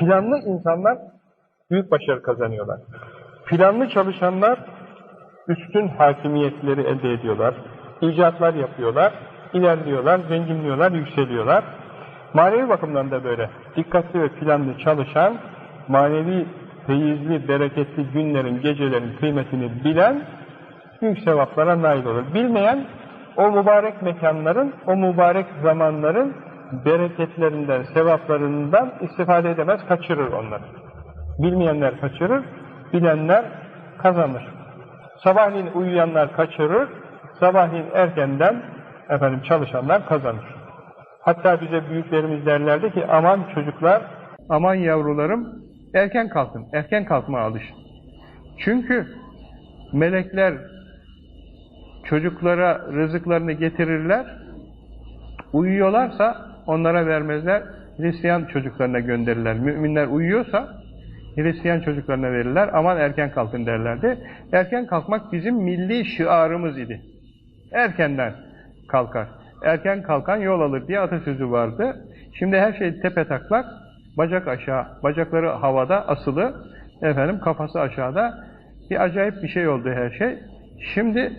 Planlı insanlar büyük başarı kazanıyorlar. Planlı çalışanlar üstün hakimiyetleri elde ediyorlar. İcatlar yapıyorlar, ilerliyorlar, zenginliyorlar, yükseliyorlar. Manevi bakımdan da böyle. Dikkatli ve planlı çalışan, manevi, feyizli, bereketli günlerin, gecelerin kıymetini bilen büyük sevaplara nail olur. Bilmeyen o mübarek mekanların, o mübarek zamanların bereketlerinden, sevaplarından istifade edemez, kaçırır onları. Bilmeyenler kaçırır, bilenler kazanır. Sabahleyin uyuyanlar kaçırır, sabahleyin erkenden efendim çalışanlar kazanır. Hatta bize büyüklerimiz derlerdi ki aman çocuklar, aman yavrularım erken kalkın, erken kalkma alışın. Çünkü melekler çocuklara rızıklarını getirirler, uyuyorlarsa onlara vermezler, Hristiyan çocuklarına gönderirler. Müminler uyuyorsa Hristiyan çocuklarına verirler, aman erken kalkın derlerdi. Erken kalkmak bizim milli şiarımız idi. Erkenden kalkar. Erken kalkan yol alır diye atasözü vardı. Şimdi her şey tepe taklak, bacak aşağı, bacakları havada asılı, efendim kafası aşağıda. Bir acayip bir şey oldu her şey. Şimdi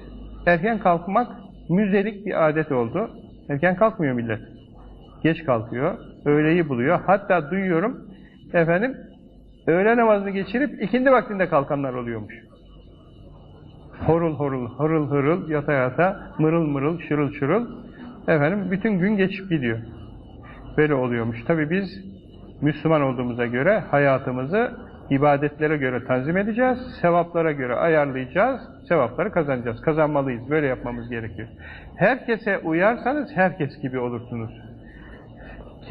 erken kalkmak müzelik bir adet oldu. Erken kalkmıyor millet. Geç kalkıyor, öğleyi buluyor. Hatta duyuyorum, efendim, öğle namazını geçirip ikindi vaktinde kalkanlar oluyormuş. Horul horul, horul horul, yata yata, mırıl mırıl, şırıl şırıl, efendim, bütün gün geçip gidiyor. Böyle oluyormuş. Tabi biz, Müslüman olduğumuza göre hayatımızı ibadetlere göre tanzim edeceğiz, sevaplara göre ayarlayacağız, sevapları kazanacağız. Kazanmalıyız, böyle yapmamız gerekiyor. Herkese uyarsanız herkes gibi olursunuz.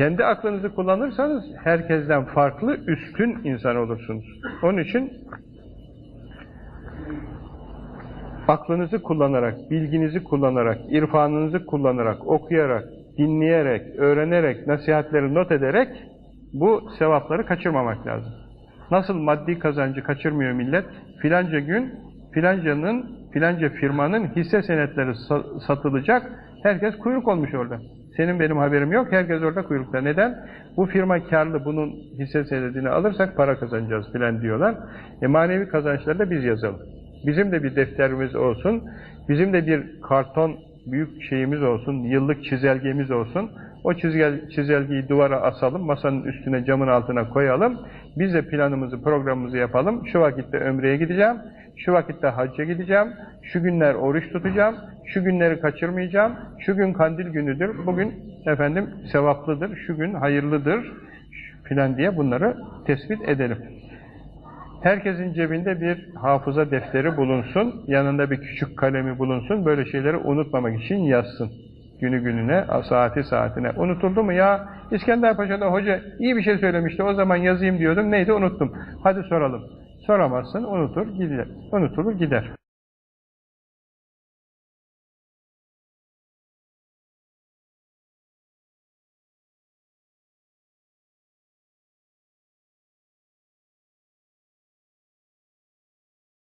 Kendi aklınızı kullanırsanız herkesten farklı, üstün insan olursunuz. Onun için aklınızı kullanarak, bilginizi kullanarak, irfanınızı kullanarak, okuyarak, dinleyerek, öğrenerek, nasihatleri not ederek bu sevapları kaçırmamak lazım. Nasıl maddi kazancı kaçırmıyor millet? Filanca gün filancanın, filanca firmanın hisse senetleri satılacak. Herkes kuyruk olmuş orada. Senin benim haberim yok. Herkes orada kuyrukta. Neden? Bu firma karlı bunun hisse senedini alırsak para kazanacağız filan diyorlar. E manevi kazançları da biz yazalım. Bizim de bir defterimiz olsun. Bizim de bir karton büyük şeyimiz olsun. Yıllık çizelgemiz olsun. O çizgel, çizelgeyi duvara asalım. Masanın üstüne camın altına koyalım. Biz de planımızı programımızı yapalım. Şu vakitte ömreye gideceğim. Şu vakitte hacca gideceğim. Şu günler oruç tutacağım. Şu günleri kaçırmayacağım. Şu gün kandil günüdür. Bugün efendim sevaplıdır. Şu gün hayırlıdır. Filan diye bunları tespit edelim. Herkesin cebinde bir hafıza defteri bulunsun. Yanında bir küçük kalemi bulunsun. Böyle şeyleri unutmamak için yazsın. Günü gününe, saati saatine. Unutuldu mu ya? İskender Paşa'da hoca iyi bir şey söylemişti. O zaman yazayım diyordum. Neydi? Unuttum. Hadi soralım. Soramazsın, unutur, gider. Unutulur, gider.